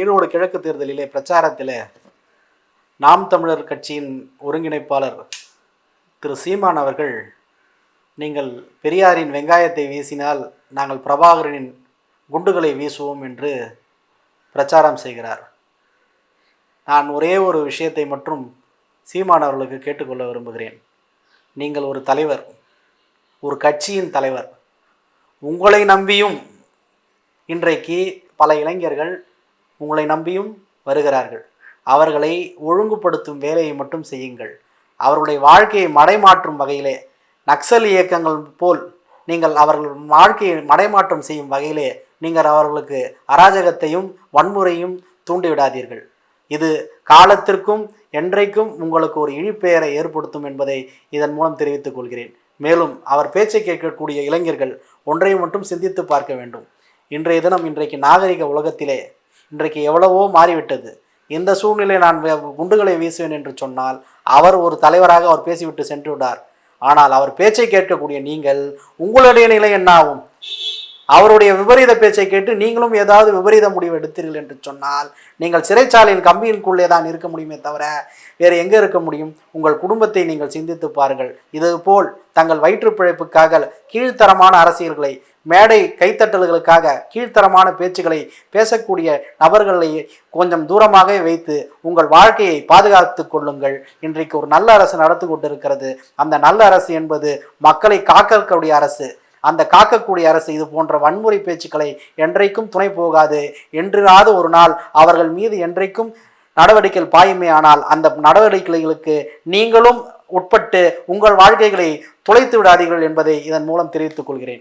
ஈரோடு கிழக்கு தேர்தலிலே பிரச்சாரத்தில் நாம் தமிழர் கட்சியின் ஒருங்கிணைப்பாளர் திரு சீமான் அவர்கள் நீங்கள் பெரியாரின் வெங்காயத்தை வீசினால் நாங்கள் பிரபாகரனின் குண்டுகளை வீசுவோம் என்று பிரச்சாரம் செய்கிறார். நான் ஒரே ஒரு விஷயத்தை மட்டும் சீமான் அவர்களுக்கு கேட்டுக்கொள்ள விரும்புகிறேன். நீங்கள் ஒரு தலைவர் ஒரு கட்சியின் தலைவர் உங்களை நம்பியும் இன்றைக்கு பல இளைஞர்கள் உங்களை நம்பியும் வருகிறார்கள். அவர்களை ஒழுங்குபடுத்தும் வேலையை மட்டும் செய்யுங்கள். அவர்களுடைய வாழ்க்கையை மடைமாற்றும் வகையிலே நக்சல் இயக்கங்கள் போல் நீங்கள் அவர்கள் வாழ்க்கையை மடைமாற்றம் செய்யும் வகையிலே நீங்கள் அவர்களுக்கு அராஜகத்தையும் வன்முறையும் தூண்டிவிடாதீர்கள். இது காலத்திற்கும் என்றைக்கும் உங்களுக்கு ஒரு இழிப்பெயரை ஏற்படுத்தும் என்பதை இதன் மூலம் தெரிவித்துக் கொள்கிறேன். மேலும் அவர் பேச்சை கேட்கக்கூடிய இளைஞர்கள் ஒன்றையும் மட்டும் சிந்தித்து பார்க்க வேண்டும். இன்றைய தினம் இன்றைக்கு நாகரிக உலகத்திலே இன்றைக்கு எவ்வளவோ மாறிவிட்டது. இந்த சூழ்நிலை நான் குண்டுகளை வீசுவேன் என்று சொன்னால் அவர் ஒரு தலைவராக அவர் பேசிவிட்டு சென்று விட்டார் ஆனால் அவர் பேச்சை கேட்கக்கூடிய நீங்கள் உங்களுடைய நிலை என்ன ஆகும் அவருடைய விபரீத பேச்சை கேட்டு நீங்களும் ஏதாவது விபரீத முடிவு எடுத்தீர்கள் என்று சொன்னால் நீங்கள் சிறைச்சாலையின் கம்பியின்குள்ளே தான் இருக்க முடியுமே தவிர வேறு எங்கே இருக்க முடியும்? உங்கள் குடும்பத்தை நீங்கள் சிந்தித்து பாருங்கள். இதுபோல் தங்கள் வயிற்று பிழைப்புக்காக கீழ்த்தரமான அரசியல்களை மேடை கைத்தட்டல்களுக்காக கீழ்த்தரமான பேச்சுக்களை பேசக்கூடிய நபர்களை கொஞ்சம் தூரமாக வைத்து உங்கள் வாழ்க்கையை பாதுகாத்து கொள்ளுங்கள். இன்றைக்கு ஒரு நல்ல அரசு நடந்து கொண்டிருக்கிறது. அந்த நல்ல அரசு என்பது மக்களை காக்கக்கூடிய அரசு. அந்த காக்கக்கூடிய அரசு இது போன்ற வன்முறை பேச்சுக்களை என்றைக்கும் துணை போகாது. என்றிராது ஒரு நாள் அவர்கள் மீது என்றைக்கும் நடவடிக்கைகள் பாயுமே ஆனால் அந்த நடவடிக்கைகளுக்கு நீங்களும் உட்பட்டு உங்கள் வாழ்க்கைகளை தொலைத்து விடாதீர்கள் என்பதை இதன் மூலம் தெரிவித்துக் கொள்கிறேன்.